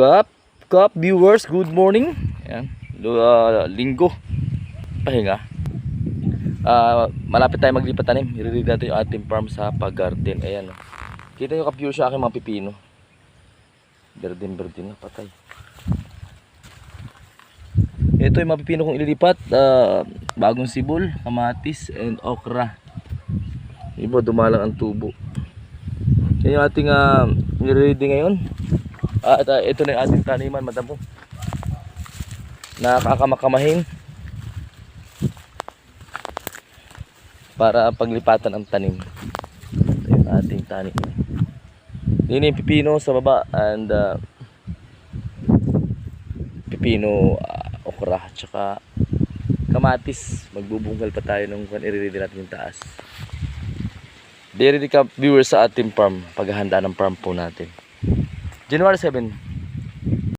Cup, cup viewers, good morning. Ayan, ah, linggo. Pahinga. Ah, malapit tayo maglipat tanim. I-read natin yung ating farm sa pag-garden. Ayan. oh. Kita nyo ka-viewer sa aking mga pipino. Berdin, berdin na, patay. Ito yung mga pipino kong ililipat. ah, bagong sibol, kamatis, and okra. Iba, dumalang ang tubo. Yan yung ating uh, ready ngayon. Ah, ito, ito na yung ating taniman, madam po. Nakakamakamahin. Para paglipatan ang tanim. Ito yung ating tanim. Yun yung pipino sa baba and uh, pipino, uh, okra, tsaka kamatis. Magbubunggal pa tayo nung kung i-ready natin yung taas. Ready ka viewers sa ating farm, paghahanda ng farm po natin. January 7,